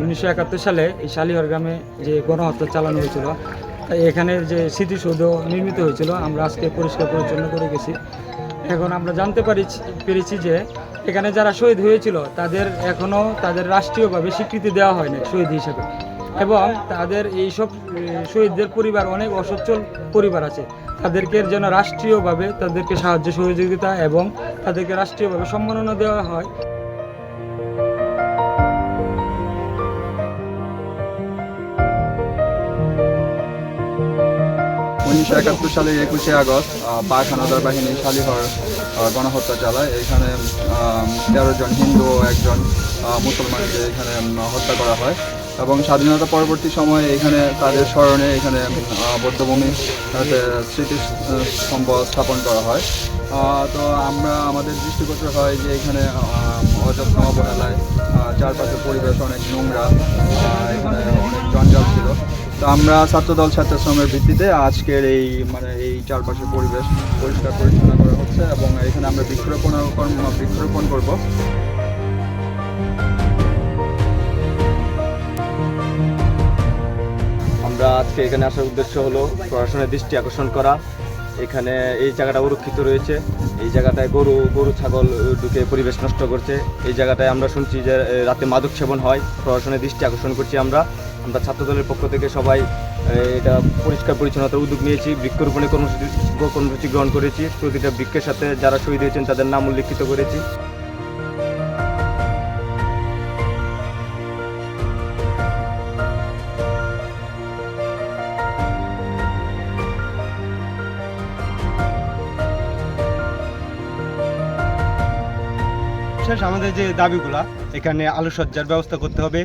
উনিশশো একাত্তর সালে এই শালিহর গ্রামে যে গণহত্যা চালানো হয়েছিল তাই এখানে যে স্মৃতিসৌধ নির্মিত হয়েছিল, আমরা আজকে পরিষ্কার পরিচ্ছন্ন করে গেছি। এখন আমরা জানতে পারি পেরেছি যে এখানে যারা শহীদ হয়েছিল, তাদের এখনও তাদের রাষ্ট্রীয়ভাবে স্বীকৃতি দেওয়া হয়নি শহীদ হিসেবে। এবং তাদের এইসব শহীদদের পরিবার, অনেক অসচ্ছল পরিবার আছে। তাদেরকে যেন রাষ্ট্রীয়ভাবে তাদেরকে সাহায্য সহযোগিতা এবং তাদেরকে রাষ্ট্রীয়ভাবে সম্মাননা দেওয়া হয়। উনিশশো একাত্তর সালের একুশে আগস্ট পাক হানাদার বাহিনী শালিহর গণহত্যা চালায়। এখানে তেরো জন হিন্দু ও একজন মুসলমানকে এখানে হত্যা করা হয়। এবং স্বাধীনতা পরবর্তী সময়ে এখানে তাদের স্মরণে এখানে বৌদ্ধভূমি, তাতে স্মৃতি স্তম্ভ স্থাপন করা হয়। তো আমরা, আমাদের দৃষ্টিগোচর হয় যে এখানে অযত্ন অবহেলায় চারপাশের পরিবেশ অনেক নোংরা এখানে অনেক জঞ্জাল ছিল। তো আমরা ছাত্রদল ছাত্রাশ্রমের ভিত্তিতে আজকের এই মানে এই চারপাশের পরিবেশ পরিষ্কার পরিচ্ছন্ন করা হচ্ছে এবং এখানে আমরা বৃক্ষরোপণ বৃক্ষরোপণ করব। আমরা আজকে এখানে আসার উদ্দেশ্য হলো প্রশাসনের দৃষ্টি আকর্ষণ করা। এখানে এই জায়গাটা সুরক্ষিত রয়েছে। এই জায়গাটায় গরু গরু, ছাগল ঢুকে পরিবেশ নষ্ট করছে। এই জায়গাটায় আমরা শুনছি যে রাতে মাদক সেবন হয়। প্রশাসনের দৃষ্টি আকর্ষণ করছি আমরা। আমরা ছাত্রদলের পক্ষ থেকে সবাই এটা পরিষ্কার পরিচ্ছন্নতার উদ্যোগ নিয়েছি, বৃক্ষরোপণের কর্মসূচি কর্মসূচি গ্রহণ করেছি, প্রতিটা বৃক্ষের সাথে যারা শহীদ হয়েছেন তাদের নাম উল্লেখিত করেছি। শেষ আমাদের যে দাবিগুলা, এখানে আলোসজ্জার ব্যবস্থা করতে হবে।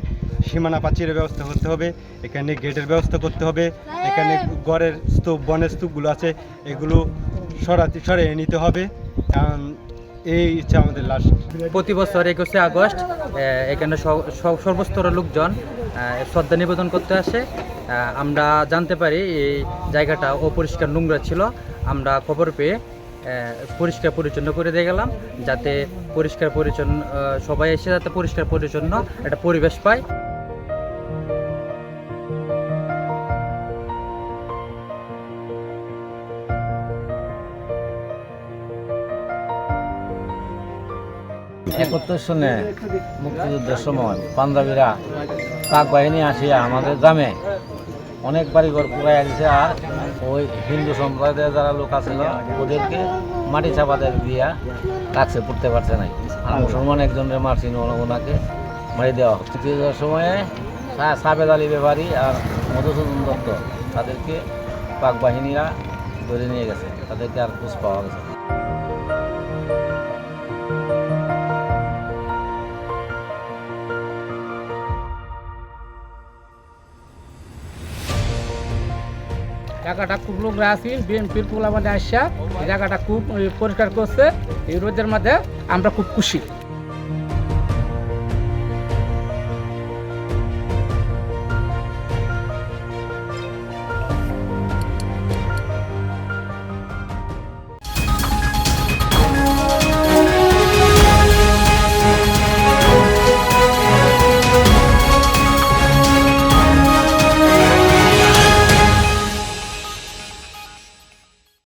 সীমানা প্রাচীরের ব্যবস্থা করতে হবে, এখানে গেটের ব্যবস্থা করতে হবে, এখানে গড়ের স্তূপ, বনের স্তূপগুলো আছে, এগুলো সরাতে সরিয়ে নিতে হবে। কারণ এই ইচ্ছা আমাদের লাস্ট প্রতি বছর একুশে আগস্ট এখানে সর্বস্তরের লোকজন শ্রদ্ধা নিবেদন করতে আসে। আমরা জানতে পারি এই জায়গাটা অপরিষ্কার নোংরা ছিল। আমরা খবর পেয়ে পরিষ্কার পরিচ্ছন্ন করে দিয়ে গেলাম, যাতে পরিষ্কার পরিচ্ছন্ন সবাই এসে যাতে পরিষ্কার পরিচ্ছন্ন একটা পরিবেশ পায়। একাত্তর সনে মুক্তিযুদ্ধের সময় পাঞ্জাবিরা পাক বাহিনী আসিয়া আমাদের গ্রামে অনেক বাড়ি ঘর পুরাই গেছে আর ওই হিন্দু সম্প্রদায়ের যারা লোক আছিল, ওদেরকে মাটি চাপাদের দিয়া রাখছে পড়তে পারছে নাই। আর মুসলমান একজনের মারছিল ওনাকে মারি দেওয়া মুক্তিযুদ্ধের সময়ে সাবেদ আলী ব্যাপারী আর মধুসূদন দত্ত তাদেরকে পাক বাহিনীরা ধরে নিয়ে গেছে। তাদেরকে আর খোঁজ পাওয়া গেছে জায়গাটা খুব লোকরা আছি, বিএনপির পোলা মানে আসা জায়গাটা খুব পরিষ্কার করছে। এই রোদের মধ্যে আমরা খুব খুশি।